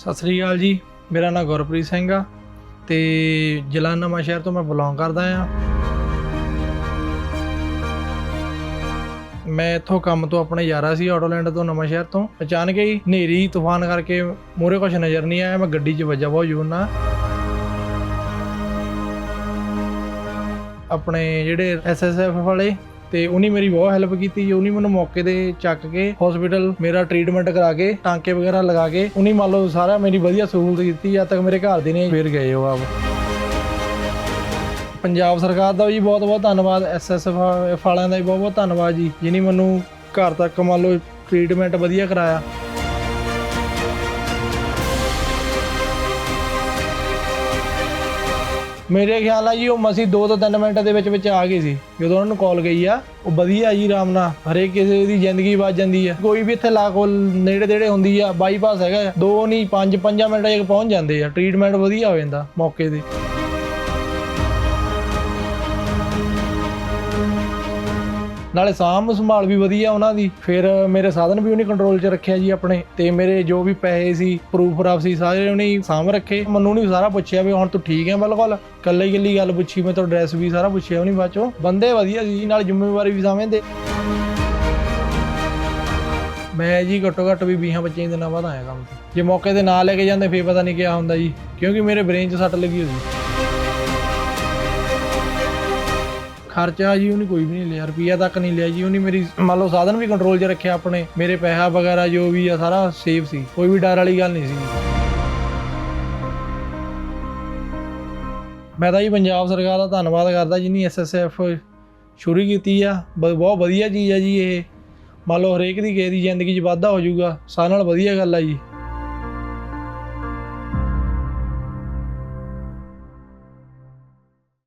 ਸਤਿ ਸ੍ਰੀ ਅਕਾਲ ਜੀ, ਮੇਰਾ ਨਾਮ ਗੁਰਪ੍ਰੀਤ ਸਿੰਘ ਆ ਤੇ ਜ਼ਿਲ੍ਹਾ ਨਵਾਂ ਸ਼ਹਿਰ ਤੋਂ ਮੈਂ ਬਿਲੋਂਗ ਕਰਦਾ ਆ। ਮੈਂ ਇੱਥੋਂ ਕੰਮ ਤੋਂ ਆਪਣੇ ਯਾਰਾ ਸੀ ਆਟੋਲੈਂਡ ਤੋਂ ਨਵਾਂ ਸ਼ਹਿਰ ਤੋਂ। ਅਚਾਨਕ ਹੀ ਹਨੇਰੀ, ਤੂਫਾਨ ਕਰਕੇ ਮੂਹਰੇ ਕੁਛ ਨਜ਼ਰ ਨਹੀਂ ਆਇਆ, ਮੈਂ ਗੱਡੀ 'ਚ ਵੱਜਾ ਬਹੁਤ ਜ਼ੋਰ ਨਾਲ। ਆਪਣੇ ਜਿਹੜੇ ਐਸਐਸਐਫ ਵਾਲੇ ਤੇ ਉਹਨੇ ਮੇਰੀ ਬਹੁਤ ਹੈਲਪ ਕੀਤੀ ਜੀ। ਉਹਨੇ ਮੈਨੂੰ ਮੌਕੇ ਤੇ ਚੱਕ ਕੇ ਹਸਪੀਟਲ ਮੇਰਾ ਟ੍ਰੀਟਮੈਂਟ ਕਰਾ ਕੇ, ਟਾਂਕੇ ਵਗੈਰਾ ਲਗਾ ਕੇ, ਉਹਨੇ ਮੰਨ ਲਓ ਸਾਰਾ ਮੇਰੀ ਵਧੀਆ ਸਹੂਲਤ ਕੀਤੀ ਜਦ ਤੱਕ ਮੇਰੇ ਘਰ ਦੇ ਨੇ, ਫੇਰ ਗਏ ਉਹ ਆਪ। ਪੰਜਾਬ ਸਰਕਾਰ ਦਾ ਵੀ ਬਹੁਤ ਬਹੁਤ ਧੰਨਵਾਦ ਐਸਐਸਐਫ ਵਾਲਿਆਂ ਦਾ ਵੀ ਬਹੁਤ ਬਹੁਤ ਧੰਨਵਾਦ ਜੀ ਜਿਨੀ ਮੈਨੂੰ ਘਰ ਤੱਕ ਮੰਨ ਲਓ ਟ੍ਰੀਟਮੈਂਟ ਵਧੀਆ ਕਰਾਇਆ। ਮੇਰੇ ਖਿਆਲ ਆ ਜੀ ਉਹ ਮਸੀ 2 ਤੋਂ 3 ਮਿੰਟ ਦੇ ਵਿੱਚ ਵਿੱਚ ਆ ਗਏ ਸੀ। ਜਦੋਂ ਉਹਨਾਂ ਨੂੰ ਕਾਲ ਗਈ ਆ, ਉਹ ਵਧੀਆ ਜੀ ਆਰਾਮ ਨਾਲ, ਹਰੇਕ ਕਿਸੇ ਦੀ ਜ਼ਿੰਦਗੀ ਬਚ ਜਾਂਦੀ ਆ। ਕੋਈ ਵੀ ਇੱਥੇ ਲਾ ਕੋਲ ਨੇੜੇ ਤੇੜੇ ਹੁੰਦੀ ਆ ਬਾਈਪਾਸ ਹੈਗਾ ਦੋ ਨਹੀਂ 5 5 ਮਿੰਟਾਂ 'ਚ ਪਹੁੰਚ ਜਾਂਦੇ ਆ। ਟ੍ਰੀਟਮੈਂਟ ਵਧੀਆ ਹੋ ਜਾਂਦਾ ਮੌਕੇ ਤੇ। ਨਾਲੇ ਸਾਂਭ ਸੰਭਾਲ ਵੀ ਵਧੀਆ ਉਹਨਾਂ ਦੀ। ਫਿਰ ਮੇਰੇ ਸਾਧਨ ਵੀ ਉਹਨੇ ਕੰਟਰੋਲ 'ਚ ਰੱਖਿਆ ਜੀ ਆਪਣੇ। ਤੇ ਮੇਰੇ ਜੋ ਵੀ ਪੈਸੇ ਸੀ ਪ੍ਰੂਫ ਰਾਫ ਸੀ ਸਾਰੇ ਉਹਨੇ ਸਾਂਭ ਰੱਖੇ। ਮੈਨੂੰ ਨਹੀਂ ਸਾਰਾ ਪੁੱਛਿਆ ਵੀ ਹੁਣ ਤੂੰ ਠੀਕ ਹੈ ਬਿਲਕੁਲ? ਕੱਲੇ ਕੱਲੀ ਗੱਲ ਪੁੱਛੀ ਮੈਂ ਤਾਂ ਐਡਰੈਸ ਵੀ ਸਾਰਾ ਪੁੱਛਿਆ ਉਹਨੇ ਬਾਅਦ ਚੋਂ। ਬੰਦੇ ਵਧੀਆ ਸੀ ਜੀ, ਨਾਲ ਜ਼ਿੰਮੇਵਾਰੀ ਵੀ ਸਮਝਦੇ। ਮੈਂ ਜੀ ਘੱਟੋ ਘੱਟ ਵੀ 20 25 ਦਿਨਾਂ ਬਾਅਦ ਆਇਆ ਕੰਮ ਤੇ। ਜੇ ਮੌਕੇ ਤੇ ਨਾ ਲੈ ਕੇ ਜਾਂਦੇ ਫੇਰ ਪਤਾ ਨਹੀਂ ਕਿਆ ਹੁੰਦਾ ਜੀ। ਕਿਉਂਕਿ ਮੇਰੇ ਬ੍ਰੇਨ 'ਚ ਸੱਟ ਲੱਗੀ ਹੋਈ ਸੀ। ਖਰਚਾ ਜੀ ਉਹਨੇ ਕੋਈ ਵੀ ਨਹੀਂ ਲਿਆ, ਰੁਪਈਆ ਤੱਕ ਨਹੀਂ ਲਿਆ ਜੀ, ਉਹਨੇ ਮੇਰੀ, ਮੰਨ ਲਓ ਸਾਧਨ ਵੀ ਕੰਟਰੋਲ 'ਚ ਰੱਖਿਆ ਆਪਣੇ, ਮੇਰੇ ਪੈਸਾ ਵਗੈਰਾ ਜੋ ਵੀ ਆ ਸਾਰਾ ਸੇਫ ਸੀ, ਕੋਈ ਵੀ ਡਰ ਵਾਲੀ ਗੱਲ ਨਹੀਂ ਸੀ। ਮੈਂ ਤਾਂ ਜੀ ਪੰਜਾਬ ਸਰਕਾਰ ਦਾ ਧੰਨਵਾਦ ਕਰਦਾ ਜਿਨੀ ਐਸਐਸਐਫ ਸ਼ੁਰੂ ਕੀਤੀ ਆ, ਬ- ਬਹੁਤ ਵਧੀਆ ਚੀਜ਼ ਆ ਜੀ ਇਹ। ਮੰਨ ਲਓ ਹਰੇਕ ਦੀ ਕਿਸੇ ਦੀ ਜ਼ਿੰਦਗੀ 'ਚ ਵਾਧਾ ਹੋ ਜਾਊਗਾ, ਸਾਰਿਆਂ ਨਾਲ ਵਧੀਆ ਗੱਲ ਆ ਜੀ।